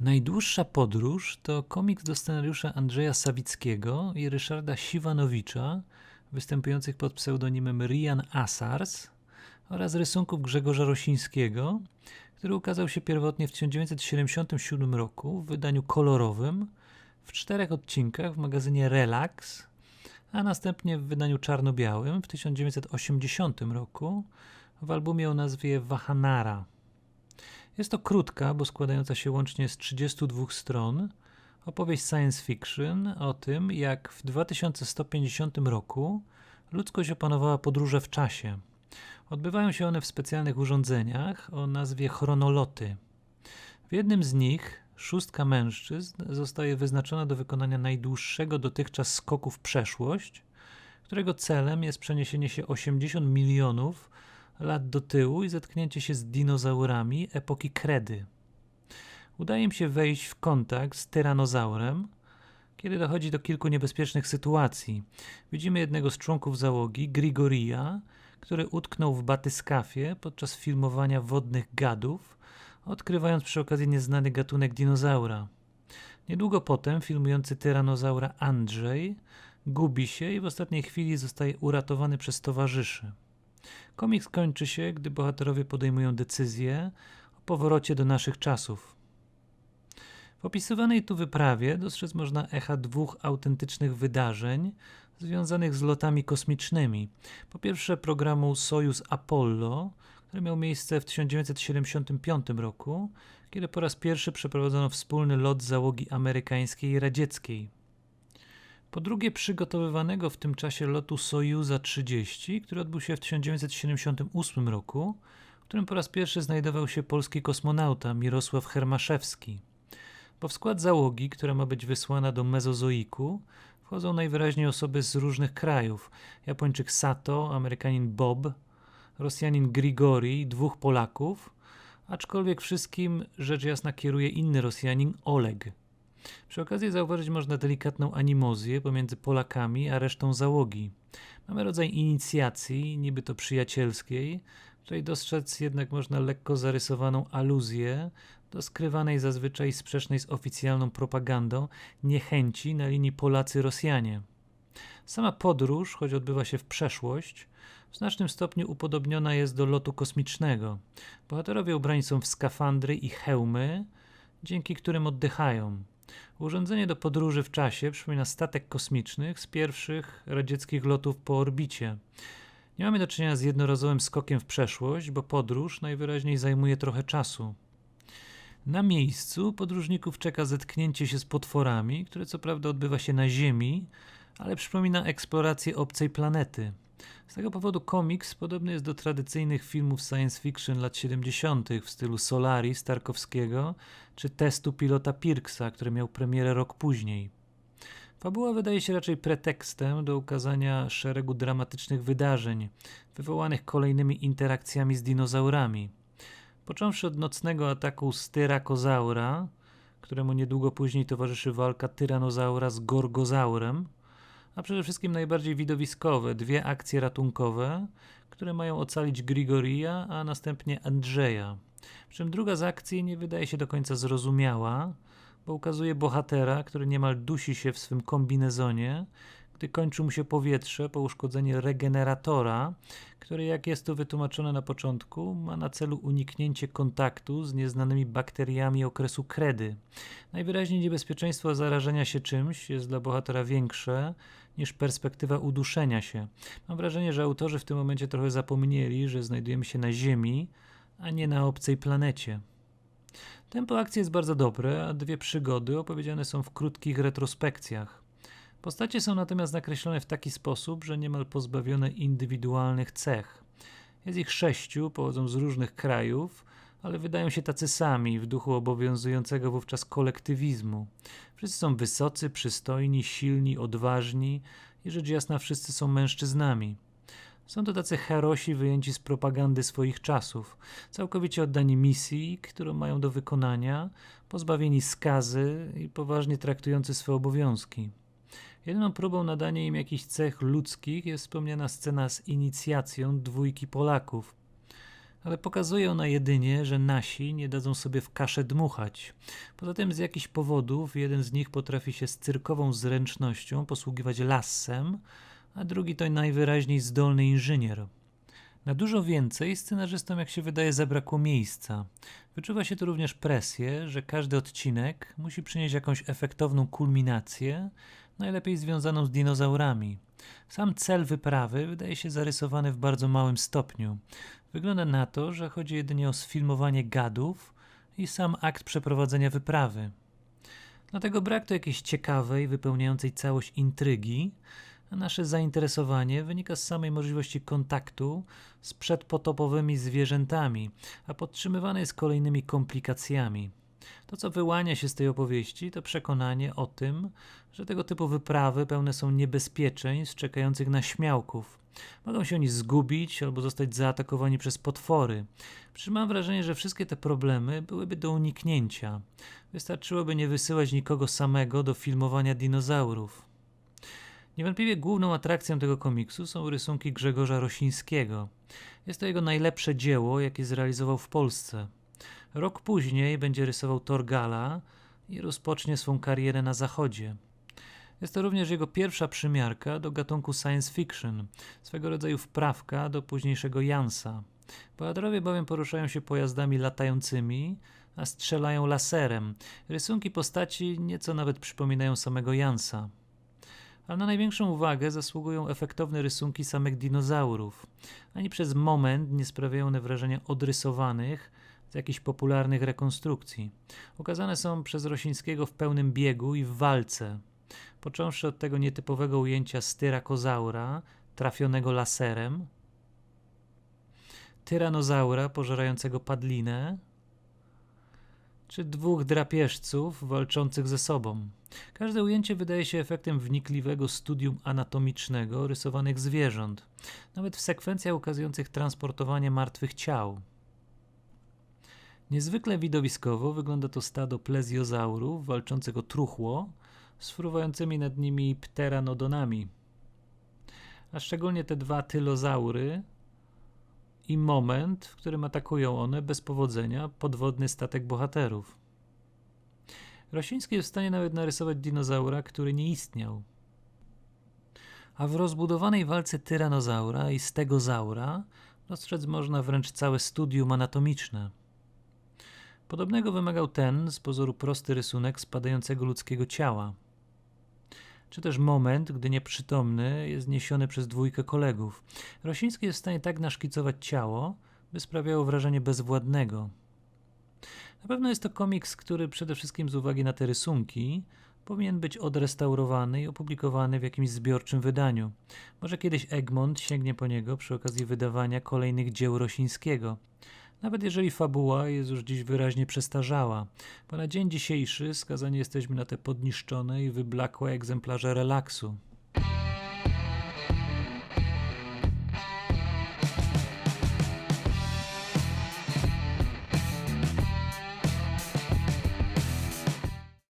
Najdłuższa podróż to komiks do scenariusza Andrzeja Sawickiego i Ryszarda Siwanowicza, występujących pod pseudonimem Rian Asars oraz rysunków Grzegorza Rosińskiego, który ukazał się pierwotnie w 1977 roku w wydaniu kolorowym w czterech odcinkach w magazynie Relax, a następnie w wydaniu czarno-białym w 1980 roku w albumie o nazwie Wahanara. Jest to krótka, bo składająca się łącznie z 32 stron, opowieść science fiction o tym, jak w 2150 roku ludzkość opanowała podróże w czasie. Odbywają się one w specjalnych urządzeniach o nazwie chronoloty. W jednym z nich szóstka mężczyzn zostaje wyznaczona do wykonania najdłuższego dotychczas skoku w przeszłość, którego celem jest przeniesienie się 80 milionów lat do tyłu i zetknięcie się z dinozaurami epoki kredy. Udaje im się wejść w kontakt z tyranozaurem, kiedy dochodzi do kilku niebezpiecznych sytuacji. Widzimy jednego z członków załogi, Grigoria, który utknął w batyskafie podczas filmowania wodnych gadów, odkrywając przy okazji nieznany gatunek dinozaura. Niedługo potem filmujący tyranozaura Andrzej gubi się i w ostatniej chwili zostaje uratowany przez towarzyszy. Komiks kończy się, gdy bohaterowie podejmują decyzję o powrocie do naszych czasów. W opisywanej tu wyprawie dostrzec można echa dwóch autentycznych wydarzeń związanych z lotami kosmicznymi. Po pierwsze programu Sojus Apollo, który miał miejsce w 1975 roku, kiedy po raz pierwszy przeprowadzono wspólny lot załogi amerykańskiej i radzieckiej. Po drugie, przygotowywanego w tym czasie lotu Sojuza 30, który odbył się w 1978 roku, w którym po raz pierwszy znajdował się polski kosmonauta Mirosław Hermaszewski. Bo w skład załogi, która ma być wysłana do Mezozoiku, wchodzą najwyraźniej osoby z różnych krajów: Japończyk Sato, Amerykanin Bob, Rosjanin Grigori, dwóch Polaków, aczkolwiek wszystkim rzecz jasna kieruje inny Rosjanin Oleg. Przy okazji zauważyć można delikatną animozję pomiędzy Polakami a resztą załogi. Mamy rodzaj inicjacji, niby to przyjacielskiej, której dostrzec jednak można lekko zarysowaną aluzję do skrywanej zazwyczaj sprzecznej z oficjalną propagandą niechęci na linii Polacy-Rosjanie. Sama podróż, choć odbywa się w przeszłość, w znacznym stopniu upodobniona jest do lotu kosmicznego. Bohaterowie ubrani są w skafandry i hełmy, dzięki którym oddychają. Urządzenie do podróży w czasie przypomina statek kosmiczny z pierwszych radzieckich lotów po orbicie. Nie mamy do czynienia z jednorazowym skokiem w przeszłość, bo podróż najwyraźniej zajmuje trochę czasu. Na miejscu podróżników czeka zetknięcie się z potworami, które co prawda odbywa się na Ziemi, ale przypomina eksplorację obcej planety. Z tego powodu komiks podobny jest do tradycyjnych filmów science fiction lat 70. w stylu Solaris Tarkowskiego czy testu pilota Pirksa, który miał premierę rok później. Fabuła wydaje się raczej pretekstem do ukazania szeregu dramatycznych wydarzeń, wywołanych kolejnymi interakcjami z dinozaurami. Począwszy od nocnego ataku Styrakozaura, któremu niedługo później towarzyszy walka Tyranozaura z Gorgozaurem, a przede wszystkim najbardziej widowiskowe dwie akcje ratunkowe, które mają ocalić Grigoria, a następnie Andrzeja. Przy czym druga z akcji nie wydaje się do końca zrozumiała, bo ukazuje bohatera, który niemal dusi się w swym kombinezonie, gdy kończy mu się powietrze po uszkodzeniu regeneratora, który, jak jest to wytłumaczone na początku, ma na celu uniknięcie kontaktu z nieznanymi bakteriami okresu kredy. Najwyraźniej niebezpieczeństwo zarażenia się czymś jest dla bohatera większe niż perspektywa uduszenia się. Mam wrażenie, że autorzy w tym momencie trochę zapomnieli, że znajdujemy się na Ziemi, a nie na obcej planecie. Tempo akcji jest bardzo dobre, a dwie przygody opowiedziane są w krótkich retrospekcjach. Postacie są natomiast nakreślone w taki sposób, że niemal pozbawione indywidualnych cech. Jest ich sześciu, pochodzą z różnych krajów, ale wydają się tacy sami w duchu obowiązującego wówczas kolektywizmu. Wszyscy są wysocy, przystojni, silni, odważni i rzecz jasna wszyscy są mężczyznami. Są to tacy herosi wyjęci z propagandy swoich czasów, całkowicie oddani misji, którą mają do wykonania, pozbawieni skazy i poważnie traktujący swoje obowiązki. Jedyną próbą nadania im jakichś cech ludzkich jest wspomniana scena z inicjacją dwójki Polaków. ale pokazuje ona jedynie, że nasi nie dadzą sobie w kaszę dmuchać. Poza tym z jakichś powodów jeden z nich potrafi się z cyrkową zręcznością posługiwać lassem, a drugi to najwyraźniej zdolny inżynier. Na dużo więcej scenarzystom, jak się wydaje, zabrakło miejsca. Wyczuwa się tu również presję, że każdy odcinek musi przynieść jakąś efektowną kulminację, najlepiej związaną z dinozaurami. Sam cel wyprawy wydaje się zarysowany w bardzo małym stopniu. Wygląda na to, że chodzi jedynie o sfilmowanie gadów i sam akt przeprowadzenia wyprawy. Dlatego brak tu jakiejś ciekawej, wypełniającej całość intrygi, a nasze zainteresowanie wynika z samej możliwości kontaktu z przedpotopowymi zwierzętami, a podtrzymywane jest kolejnymi komplikacjami. To, co wyłania się z tej opowieści, to przekonanie o tym, że tego typu wyprawy pełne są niebezpieczeństw czekających na śmiałków. Mogą się oni zgubić albo zostać zaatakowani przez potwory. Przy mam wrażenie, że wszystkie te problemy byłyby do uniknięcia. Wystarczyłoby nie wysyłać nikogo samego do filmowania dinozaurów. Niewątpliwie główną atrakcją tego komiksu są rysunki Grzegorza Rosińskiego. Jest to jego najlepsze dzieło, jakie zrealizował w Polsce. Rok później będzie rysował Torgala i rozpocznie swą karierę na zachodzie. Jest to również jego pierwsza przymiarka do gatunku science fiction, swego rodzaju wprawka do późniejszego Jansa. Bohaterowie bowiem poruszają się pojazdami latającymi, a strzelają laserem. Rysunki postaci nieco nawet przypominają samego Jansa. Ale na największą uwagę zasługują efektowne rysunki samych dinozaurów. Ani przez moment nie sprawiają one wrażenia odrysowanych z jakichś popularnych rekonstrukcji. Ukazane są przez Rosińskiego w pełnym biegu i w walce. Począwszy od tego nietypowego ujęcia styrakozaura trafionego laserem, tyranozaura pożerającego padlinę, czy dwóch drapieżców walczących ze sobą. Każde ujęcie wydaje się efektem wnikliwego studium anatomicznego rysowanych zwierząt, nawet w sekwencjach ukazujących transportowanie martwych ciał. Niezwykle widowiskowo wygląda to stado plezjozaurów walczących o truchło z fruwającymi nad nimi pteranodonami. A szczególnie te dwa tylozaury i moment, w którym atakują one bez powodzenia podwodny statek bohaterów. Rosiński jest w stanie nawet narysować dinozaura, który nie istniał. A w rozbudowanej walce tyranozaura i stegozaura dostrzec można wręcz całe studium anatomiczne. Podobnego wymagał ten z pozoru prosty rysunek spadającego ludzkiego ciała. Czy też moment, gdy nieprzytomny jest niesiony przez dwójkę kolegów. Rosiński jest w stanie tak naszkicować ciało, by sprawiało wrażenie bezwładnego. Na pewno jest to komiks, który przede wszystkim z uwagi na te rysunki powinien być odrestaurowany i opublikowany w jakimś zbiorczym wydaniu. Może kiedyś Egmont sięgnie po niego przy okazji wydawania kolejnych dzieł Rosińskiego. Nawet jeżeli fabuła jest już dziś wyraźnie przestarzała, bo na dzień dzisiejszy skazani jesteśmy na te podniszczone i wyblakłe egzemplarze relaksu.